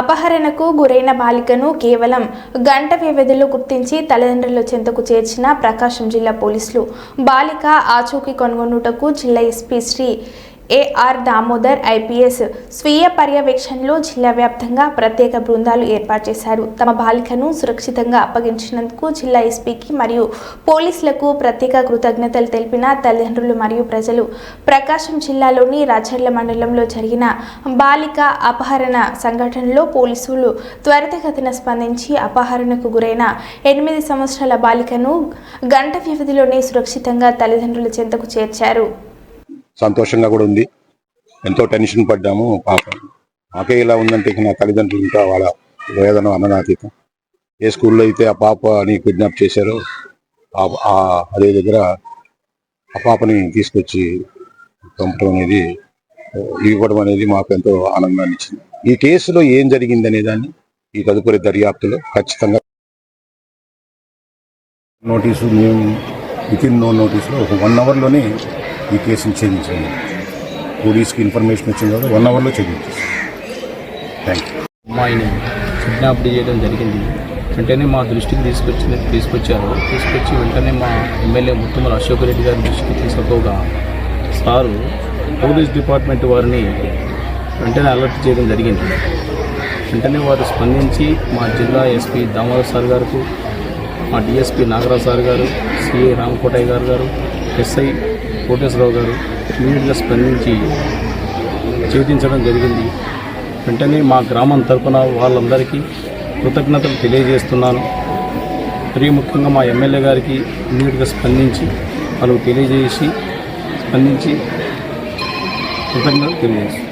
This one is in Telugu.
అపహరణకు గురైన బాలికను కేవలం గంట వ్యవధిలో గుర్తించి తల్లిదండ్రుల చెంతకు చేర్చిన ప్రకాశం జిల్లా పోలీసులు. బాలిక ఆచూకీ కనుగొనుటకు జిల్లా SP Shri A R Damodar IPS స్వీయ పర్యవేక్షణలో జిల్లా వ్యాప్తంగా ప్రత్యేక బృందాలు ఏర్పాటు చేశారు. తమ బాలికను సురక్షితంగా అప్పగించినందుకు జిల్లా ఎస్పీకి మరియు పోలీసులకు ప్రత్యేక కృతజ్ఞతలు తెలిపిన తల్లిదండ్రులు మరియు ప్రజలు ప్రకాశం జిల్లాలోని రాచర్ల మండలంలో జరిగిన బాలిక అపహరణ సంఘటనలో పోలీసులు త్వరితగతిన స్పందించి అపహరణకు గురైన ఎనిమిది సంవత్సరాల బాలికను గంట వ్యవధిలోనే సురక్షితంగా తల్లిదండ్రుల చెంతకు చేర్చారు. సంతోషంగా కూడా ఉంది. ఎంతో టెన్షన్ పడ్డాము. పాప మాకే ఇలా ఉందంటే ఇక నా తల్లిదండ్రులు ఇంకా వాళ్ళ వేదన అన్ననాతీతం ఏ స్కూల్లో అయితే ఆ పాపని కిడ్నాప్ చేశారో అదే దగ్గర ఆ పాపని తీసుకొచ్చి పంపడం అనేది ఇవ్వడం అనేది మాకు ఎంతో ఆనందాన్ని ఇచ్చింది. ఈ కేసులో ఏం జరిగింది అనే దాన్ని ఈ తదుపరి దర్యాప్తులో ఖచ్చితంగా నోటీసు మేము విత్ ఇన్ నో నోటీసులో ఒక వన్ అవర్లోనే ఈ కేసును ఛేదించాము పోలీస్కి ఇన్ఫర్మేషన్ వచ్చింది తర్వాత వన్ అవర్లో ఛేదించారు థ్యాంక్ యూ అమ్మాయిని కిడ్నాప్ చేయడం జరిగింది. వెంటనే మా దృష్టికి తీసుకొచ్చి తీసుకొచ్చారు. తీసుకొచ్చి వెంటనే మా ఎమ్మెల్యే ముత్తుమల అశోక్ రెడ్డి గారి దృష్టికి తీసుకోగా సారు పోలీస్ డిపార్ట్మెంట్ వారిని వెంటనే అలర్ట్ చేయడం జరిగింది. వెంటనే వారు స్పందించి మా జిల్లా ఎస్పీ దామోదర్ సార్ గారు మా డిఎస్పీ నాగరాజ్ సార్ గారు సిఐ రామకోటయ్య గారు గారు ఎస్ఐ కోటేశ్వరరావు గారు ఇమీడియట్గా స్పందించి చేయించడం జరిగింది. వెంటనే మా గ్రామం తరపున వాళ్ళందరికీ కృతజ్ఞతలు తెలియజేస్తున్నాను. మరీ ముఖ్యంగా మా ఎమ్మెల్యే గారికి ఇమీడియట్గా స్పందించి వాళ్ళకు తెలియజేసి స్పందించి కృతజ్ఞతలు తెలియజేస్తున్నాను.